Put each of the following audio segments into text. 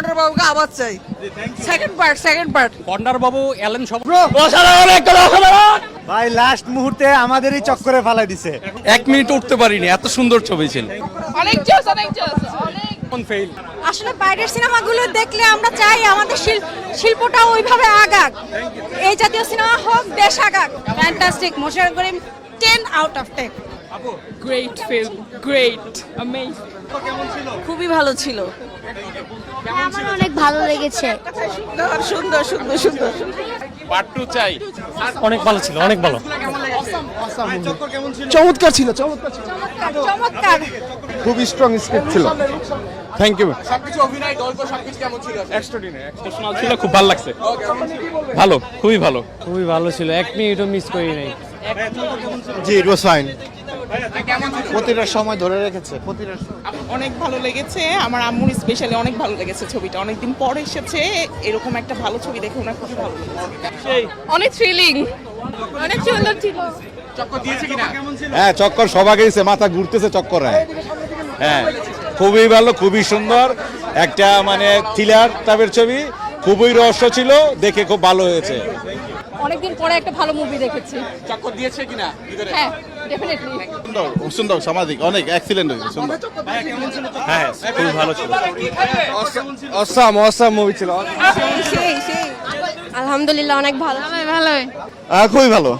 বাবুকে আবার চাই। সেকেন্ড পার্ট সেকেন্ড পার্ট কন্ডার বাবু এলেন সব ভাই লাস্ট মুহূর্তে আমাদেরই চক্করে ফালাই দিছে। এক মিনিট উঠতে পারিনি এত সুন্দর ছবি ছিল। অনেক জোস অনেক জোস অনেক ফেল আসলে বাইরের সিনেমাগুলো দেখলে আমরা চাই আমাদের শিল- শিল্পটা ওইভাবে আগাক। এই জাতীয় সিনেমা হোক দেশ আগাক। Fantastic Mosharraf Karim ten out of ten great film great amazing খুবই ভালো ছিল। আমার অনেক ভালো লেগেছে। সুন্দর সুন্দর সুন্দর। পার্ট টু চাই। অনেক ভালো ছিল অনেক ভালো। চমৎকার ছিল চমৎকার ছিল। চমৎকার খুব স্ট্রং স্ক্রিপ্ট ছিল। থ্যাংক ইউ এক্সেপশনাল ছিল? খুব ভালো লাগছে। ভালো খুবই ভালো। খুবই ভালো ছিল। এক মিনিটও মিস করি নাই জি ইট ওয়াজ ফাইন প্রতিটা সময় ধরে রেখেছে প্রতিটা অনেক ভালো লেগেছে। আমার আম্মুর স্পেশালি অনেক ভালো লেগেছে ছবিটা। অনেকদিন পর এসেছে এরকম একটা ভালো ছবি দেখে ওনার খুবই ভালো লেগেছে। অনেক থ্রিলিং অনেক সুন্দর ছিল। হ্যাঁ চক্কর সবাই গেছে মাথা ঘুরতেছে চক্করে। হ্যাঁ খুবই ভালো খুবই সুন্দর। একটা মানে থ্রিলার টাইপের ছবি। খুবই রহস্য ছিল দেখে খুব ভালো হয়েছে। অনেকদিন পরে একটা ভালো মুভি দেখেছি। চক্কর দিয়েছে কিনা? হ্যাঁ ডেফিনেটলি সুন্দর সুন্দর সামাজিক অনেক এক্সিলেন্ট হয়েছে সুন্দর। হ্যাঁ ভালো ছিল। অসাম অসাম মুভি ছিল। সেই সেই। আলহামদুলিল্লাহ অনেক ভালো। ভালো খুবই ভালো।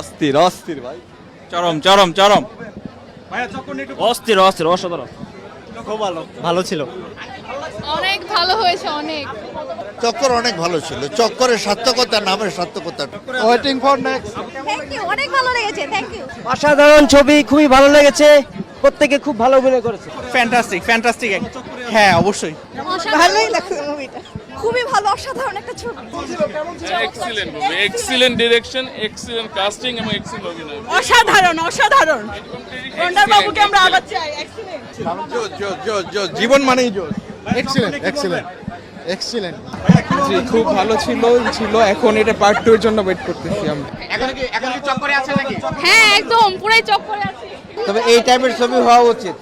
অস্থির অস্থির ভাই। চরম চরম চরম। অস্থির অস্থির অসাধারণ। খুব ভালো। ভালো ছিল। অনেক ভালো হয়েছে অনেক। চক্কর অনেক ভালো ছিল। চক্করের সার্থকতা নামের সার্থকতা। Waiting for next thank you অনেক ভালো লেগেছে থ্যাংক ইউ অসাধারণ ছবি খুবই ভালো লেগেছে। প্রত্যেকে খুব ভালো অভিনয় করেছে। ফ্যান্টাস্টিক ফ্যান্টাস্টিক হ্যাঁ অবশ্যই। ভালোই লাগছে মুভিটা খুবই ভালো অসাধারণ একটা ছবি। Excellent movie excellent direction excellent casting এবং এক্সিলেন্ট অভিনয়। অসাধারণ অসাধারণ। গন্ডার বাবুকে আমরা আবার চাই জীবন মানেই জোর। এক্সিলেন্ট এক্সিলেন্ট এক্সিলেন্ট জি খুব ভালো ছিল ছিল এখন এটা পার্ট টু এর জন্য ওয়েট করতেছি আমরা। হ্যাঁ একদম পুরাই চক্করে আছে। তবে এই টাইপের ছবি হওয়া উচিত।